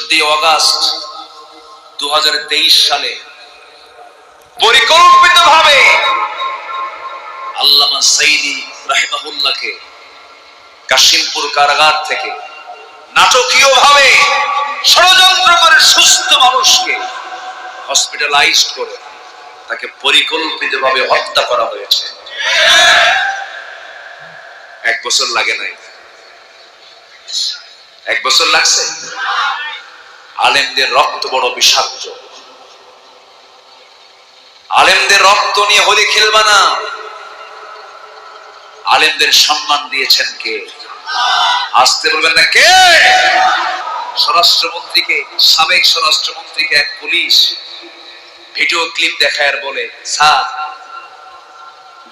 চোদ্দই অগাস্ট দু সালে পরিকল্পিত ভাবে আল্লামা সাইদি রাহিমাহুল্লাহকে কাশিমপুর কারাগার থেকে নাটকীয় ভাবে ষড়যন্ত্র করে সুস্থ মানুষকে হসপিটালাইজড করে তাকে পরিকল্পিত ভাবে হত্যা করা হয়েছে। এক বছর লাগে নাই। এক বছর লাগছে? আলেমদের রক্ত বড় বিষাক্ত। আলেমদের রক্ত নিয়ে হোলি খেলবা না। আলেমদের সম্মান দিয়েছেন কে? আসতে বলবেন না কে? স্বরাষ্ট্রমন্ত্রীকে, সাবেক স্বরাষ্ট্রমন্ত্রীকে এক পুলিশ ভিডিও ক্লিপ দেখায় বলে, স্যার,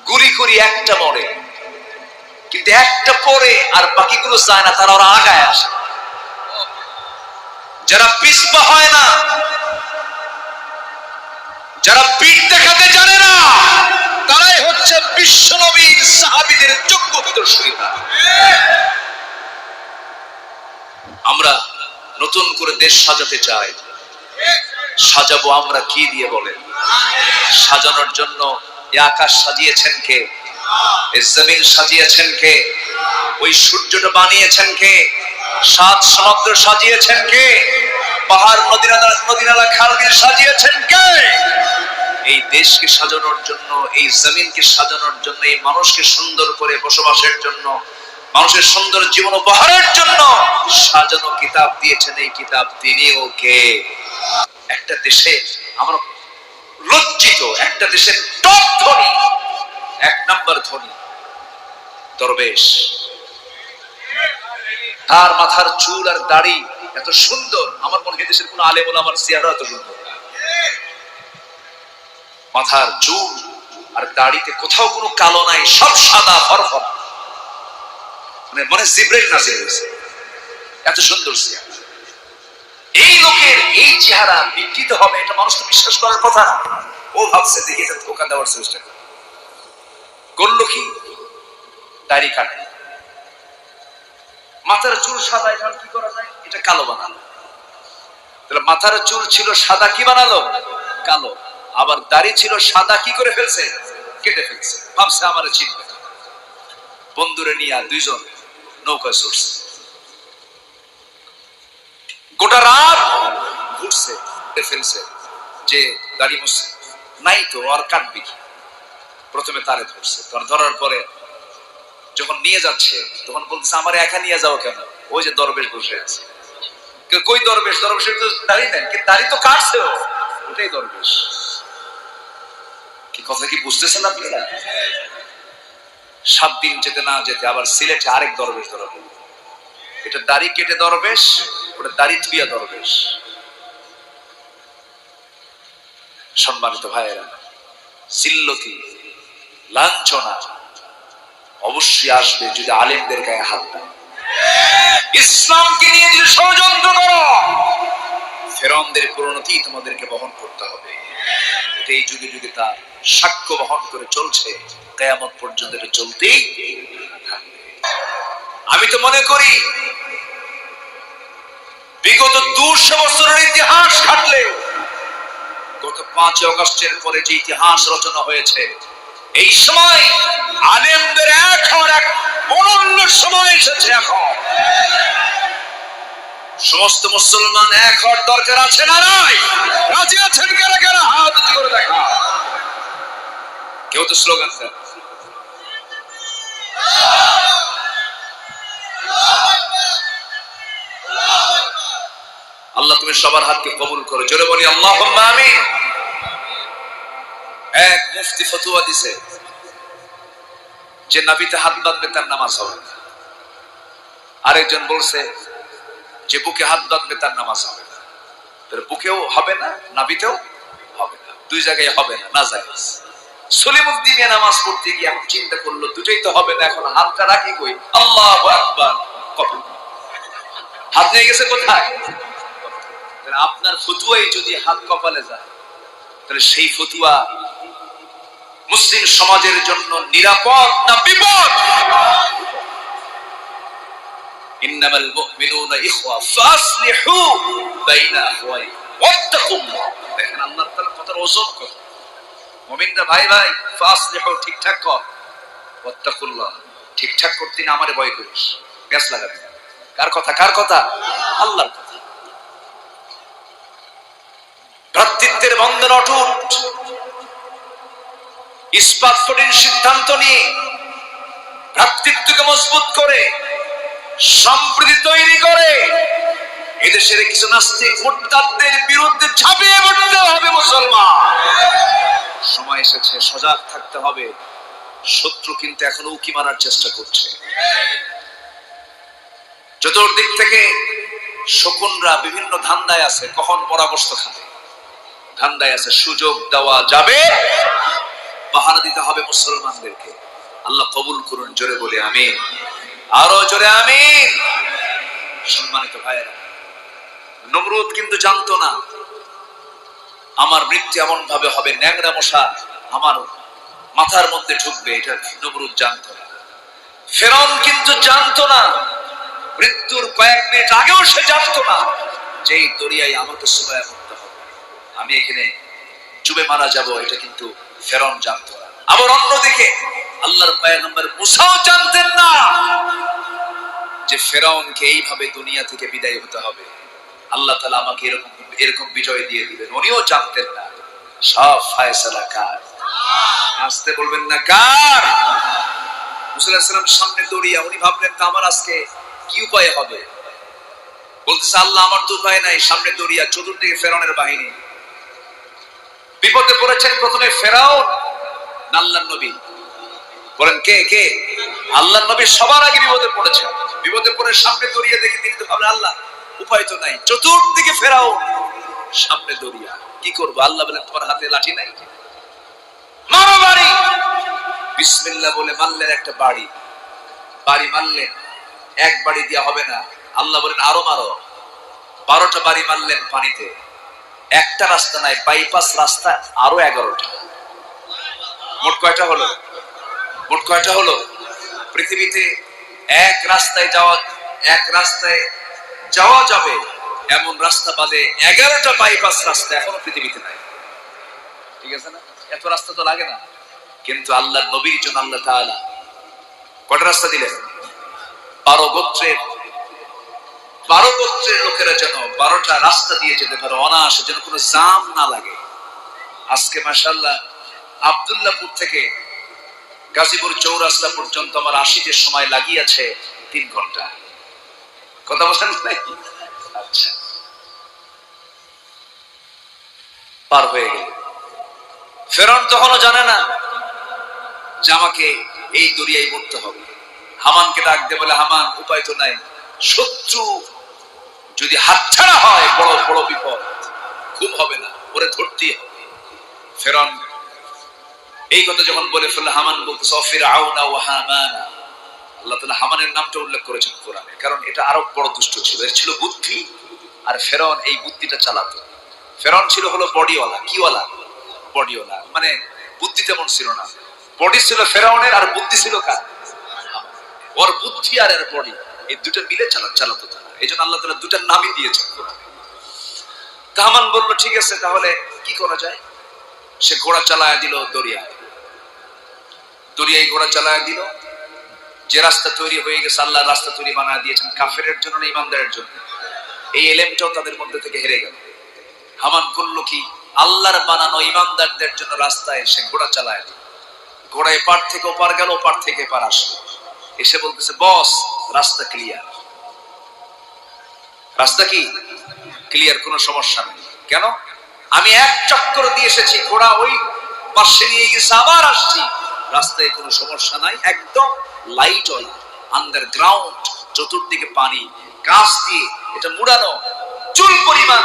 গুলি করি একটা মরে, কিন্তু একটা পরে আর বাকিগুলো যায় না, তারা ওরা আগায় আসে। যারা পিসপা হয় না, যারা পিঠ দেখাতে জানে না, তারাই হচ্ছে বিশ্ব নবীর সাহাবিদের যোগ্য বিদর্শিতা আমরা নতুন করে দেশ সাজাতে চাই। সাজাবো আমরা কি দিয়ে বলে সাজানোর জন্য এ আকাশ সাজিয়েছেন কে? জমিন সাজিয়েছেন কে? ওই সূর্যটা বানিয়েছেন কে? সাত সমুদ্র সাজিয়েছেন কে? পাহাড় নদী নালা নদী নালা খাল বিল সাজিয়েছেন কে? এই দেশকে সাজানোর জন্য, এই জমিনকে সাজানোর জন্য, এই মানুষকে সুন্দর করে বসবাসের জন্য, মানুষের সুন্দর জীবন উপহারের জন্য সাজানো কিতাব দিয়েছেন এই কিতাব তিনিও কে? একটা দেশে আমরা লজ্জিত, একটা দেশের টপ ধনী, এক নাম্বার ধনী, দরবেশ। তার মাথার চুল আর দাড়ি এত সুন্দর। আমার মনে হয় দেশের কোন আলেম আমার চেহারা এত সুন্দর। মাথার চুল আর দাড়িতে কোথাও কোনো কালো নাই, সব সাদা, ফরফরা। মানে মনে নাজির হয়েছে। এত সুন্দর চেহারা এই লোকের এই চেহারা বিকৃত হবে, এটা মানুষ তো বিশ্বাস করার কথা না। ও ভাবছে, দেখি এটা ধোকা দেওয়ার চেষ্টা করে। করল কি? দাড়ি কাটে মাথার চুল সাদা, এখন কি করা যায়? এটা কালো বানালো তাহলে মাথার চুল ছিল সাদা, কি বানালো? কালো। আবার দাড়ি ছিল সাদা, কি করে ফেলছে? কেটে ফেলছে। ভাবছে আমার চিনবে। বন্ধুরে নিয়ে দুইজন নৌকা চড়ছে। গোটা রাত ঘুরছে ফেলছে, যে দাড়ি মুছে। নাই তো, আর কাটবি প্রথমে তারে ধরছে। তার ধরার পরে যখন নিয়ে যাচ্ছে, তখন বলতেছে, আমার একা নিয়ে যাও কেন? ওই যে দরবেশ বসে আছে। কই দরবেশ? দরবেশের তো দাড়ি নেন কিন্তু দাড়ি তো কাটছে ওটাই দরবেশ। কি কথা কি বুঝতেছেন আপনারা? সাত দিন যেতে না যেতে আবার সিলেটে আরেক দরবেশ ধরা পড়ল। এটা দাড়ি কেটে দরবেশ, ওটা দাড়ি থুইয়া দরবেশ। সম্মানিত ভাইয়েরা, সিল্লতি, লাঞ্ছনা অবশ্যই আসবে যদি আলেমদের গায়ে হাত দেয়। ইসলামকে নিয়ে যদি ষড়যন্ত্র করো ফেরনদের পরিণতি তোমাদেরকে বহন করতে হবে। এই যুগে যুগে তা সাক্ষ্য বহন করে চলছে। কেয়ামত পর্যন্ত এটা চলতেই আমি তো মনে করি, বিগত দুশো বছরের ইতিহাস ঘাটলে, গত পাঁচ অগস্টের পরে যে ইতিহাস রচনা হয়েছে এই সময় আলেমদের এক হওয়ার এক অনন্য সময় এসেছে এখন। সমস্ত মুসলমান এক হওয়ার দরকার আছে না নাই? রাজি আছেন কারা কারা? হাত করে দেখা। কেউ তো স্লোগান দেন। আল্লাহ তুমি সবার হাতকে কবুল করো। জোরে বলি আল্লাহ আমি এক মুফতি ফতুয়া দিছে যে নাবিতে হাত বাঁধবে তার নামাজ হবে। আরেকজন বলছে যে বুকে হাত বাঁধবে তার নামাজ হবে না। বুকেও হবে না, নাবিতেও হবে না। দুই জায়গায় হবে না না যায়। নামাজ পড়তে গিয়ে চিন্তা করল, দুটোই তো হবে না, এখন হাতটা রাখি কই? আল্লাহ আকবার। হাত নিয়ে গেছে কোথায়? আপনার ফতুয়াই যদি হাত কপালে যায়, তাহলে সেই ফতুয়া মুসলিম সমাজের জন্য নিরাপদ না বিপদ? আল্লাহ তাআলা কথার ওজন কত মুমিনরা, ভাই ভাই ঠিকঠাক কর। ওয়াত্তাকুল্লাহ, ঠিকঠাক করতে না আমারে ভয় করিস। গ্যাস লাগাবি। কার কথা? কার কথা? আল্লাহর কথা। ভ্রাতৃত্বের বন্ধন অটুট। ইস্পাত সিদ্ধান্ত নিয়ে ভ্রাতৃত্বকে মজবুত করে সম্প্রীতি তৈরি করে, এদেশের কিছু নাস্তিক মুরতাদদের বিরুদ্ধে ঝাঁপিয়ে পড়তে হবে মুসলমান। সময় এসেছে, সজাগ থাকতে হবে। শত্রু কিন্তু এখনও উকি মারার চেষ্টা করছে। চতুর্দিক থেকে শকুনরা বিভিন্ন ধান্দায় আছে, কখন পরামর্শ খাবে? ধান্দায় আছে, সুযোগ দেওয়া যাবে। পাহারা দিতে হবে মুসলমানদেরকে। আল্লাহ কবুল করুন, জোরে বলে আমিন। আরও জোরে আমিন। সম্মানিত ভাইয়েরা, নমরুদ কিন্তু জানতো না, আমার মৃত্যু এমন ভাবে হবে, ন্যাংরা মশা আমার মাথার মধ্যে ঢুকবে, এটা নমরুদ জানতো ফেরন কিন্তু জানতো না, মৃত্যুর কয়েক মিনিট আগেও সে জানতো না, যে দরিয়ায় আমাকে সুবায়া করতে হবে। আমি এখানে চুবে মারা যাব, এটা কিন্তু ফেরন জানতো না। আবার অন্যদিকে আল্লাহর পয়গম্বর মুসাও জানতেন না যে ফেরাউনকে এইভাবে দুনিয়া থেকে বিদায় হতে হবে। আল্লাহ তালা আমাকে এরকম এরকম বিজয় দিয়ে দিবেন, উনিও জানতেন না। সব ফায়সালা কার? আসতে বলবেন না কার? মুসাল্লাহাম সামনে দৌড়িয়া উনি ভাবলেন, তা আমার আজকে কি উপায় হবে? বলতেছে, আল্লাহ আমার তো উপায় নাই, সামনে দৌড়িয়া চতুর্দিকে ফেরাউনের বাহিনী। বিপদে পড়েছেন প্রথমে ফেরাও না আল্লাহর নবী? বলেন, কে কে? আল্লাহর নবী সবার আগে বিপদে পড়েছেন। বিপদে পড়ে সামনে দৌড়িয়ে দেখে তিনি ভাবলেন, আল্লাহ, উপায় তো নাই। চতুর্দিকে ফেরাও সামনে দৌড়িয়া। কি করব? আল্লাহ বলেন, তোমার হাতে লাঠি নাই? মারো বাড়ি! বিসমিল্লাহ বলে মারলেন একটা বাড়ি। বাড়ি মারলেন, এক বাড়ি দিয়া হবে না। আল্লাহ বলেন, আরও মারো। বারোটা বাড়ি মারলেন পানিতে। একটা রাস্তা নাই বাইপাস রাস্তা আরও এগারোটা। মোট কয়টা হলো? মোট কয়টা হলো? পৃথিবীতে এক রাস্তায় যাওয়া, এক রাস্তায় যাওয়া যাবে, এমন রাস্তা বাদে এগারোটা বাইপাস রাস্তা এখনও পৃথিবীতে নাই। ঠিক আছে না? এত রাস্তা তো লাগে না। কিন্তু আল্লাহ নবীর জন্য আল্লাহ তাআলা কটা রাস্তা দিলেন? বারো গোত্রের বারো গোত্রের লোকেরা যেন বারোটা রাস্তা দিয়ে যেতে পারে, অনায়াসে যেন কোনো জাম না লাগে। আজকে মাসাল্লাহ আবদুল্লাপুর থেকে গাজীপুর চৌরাস্তা পর্যন্ত আমার আসিতে সময় লাগিয়েছে তিন ঘণ্টা। কথা বলেন নাই? আচ্ছা। পার হয়ে গেল। ফেরন তখনও জানে না যে আমাকে এই দরিয়ায় পড়তে হবে। হামানকে ডাক দে বলে, হামান, উপায় তো নাই। শত্রু যদি হাতছাড়া হয়, বড় বড় বিপদ। ঘুম হবে না ওরে ধরতেই হবে। ফেরন এই কথা যখন বলে ফেললে, হামান বলতে সফির আউনা ও হামানা। আল্লাহ তালা হামানের নামটা উল্লেখ করেছেন কোরআনে, কারণ এটা আরও বড় দুষ্ট ছিল। এর ছিল বুদ্ধি, আর ফেরন এই বুদ্ধিটা চালাতো। ফেরন ছিল হলো বডিওয়ালা। কিওয়ালা? বডিওয়ালা। মানে বুদ্ধি তেমন ছিল না। বডি ছিল ফেরাউনের, আর বুদ্ধি ছিল কার? ওর বুদ্ধি আর এর বডি। এই দুটো মিলে চালা চালাতো তারা। এই জন্য আল্লাহ তালা দুটার নামই দিয়েছেন কোরআনে। তাহমান বলল, ঠিক আছে, তাহলে কি করা যায়? সে ঘোড়া চালায় দিল দরিয়ায়। দরিয়ায় ঘোড়া চালায় দিল। যে রাস্তা তৈরি হয়ে গেছে, আল্লাহ রাস্তা তৈরি বানায় দিয়েছেন জন্য না ইমানদারের জন্য। এই এলেমটাও তাদের মধ্যে থেকে হেরে গেল। হামান করল কি, আল্লাহর বানানো ইমানদারদের জন্য রাস্তায় সে ঘোড়া চালায় ঘোড়া এপার থেকে ওপার গেল, ওপার থেকে এপার আসলো। এসে বলতেছে, বস, রাস্তা ক্লিয়ার রাস্তা কি? ক্লিয়ার কোনো সমস্যা নেই। কেন? আমি এক চক্কর দিয়ে এসেছি, ঘোড়া ওই পাশে নিয়ে গেছে, আবার আসছি। রাস্তায় কোনো সমস্যা নাই, একদম লাইট ওলা আন্ডারগ্রাউন্ড চতুর্দিকে পানি, গাছ দিয়ে এটা মুড়ানো, চুল পরিমাণ।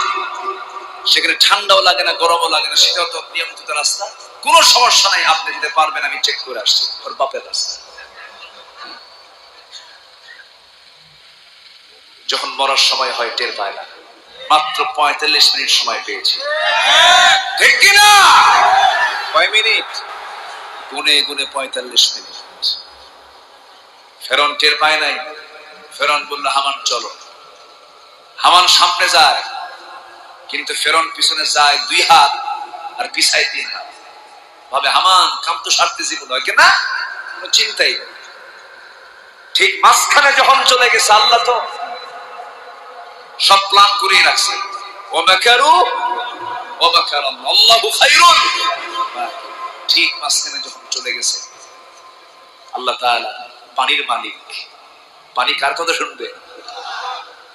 সেখানে ঠান্ডাও লাগে না, গরমও লাগে না, সেটাও তো নিয়ন্ত্রিত রাস্তা। কোনো সমস্যা নাই, আপনি যেতে পারবেন, আমি চেক করে আসছি, ওর বাপের রাস্তা। যখন মরার সময় হয় টের পায় না। মাত্র পঁয়তাল্লিশ মিনিট সময় পেয়েছি। ঠিক কিনা? কয় মিনিট? গুনে গুনে পঁয়তাল্লিশ মিনিট। ফেরন টের পায় নাই। ফেরন বলল হামান চলো। হামান সামনে যায় কিন্তু ফেরন পিছনে যায় দুই হাত আর পিছায় তিন হাত। ভাবে হামান কাম তো সারতে জীবন হয় না কোনো চিন্তাই ঠিক মাঝখানে যখন চলে গেছে আল্লাহ তো সব প্ল্যান করেই রাখছে ও বেকারু ও বেকার আল্লাহু খাইরুন। ঠিক মাঝখানে যখন চলে গেছে, আল্লাহ তাআলা পানির মালিক। পানি কার কথা শুনবে?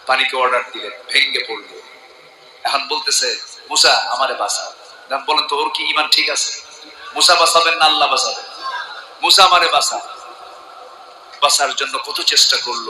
পানিকে অর্ডার দিলেন ভেঙ্গে পড়ল। এখন বলতেছে, মুসা, আমারে বাঁচা দাম বলেন তো, ওর কি ইমান ঠিক আছে? মুসা বাঁচাবেন না, আল্লাহ বাঁচাবেন। মুসা, আমারে বাঁচা বাঁচার জন্য কত চেষ্টা করল?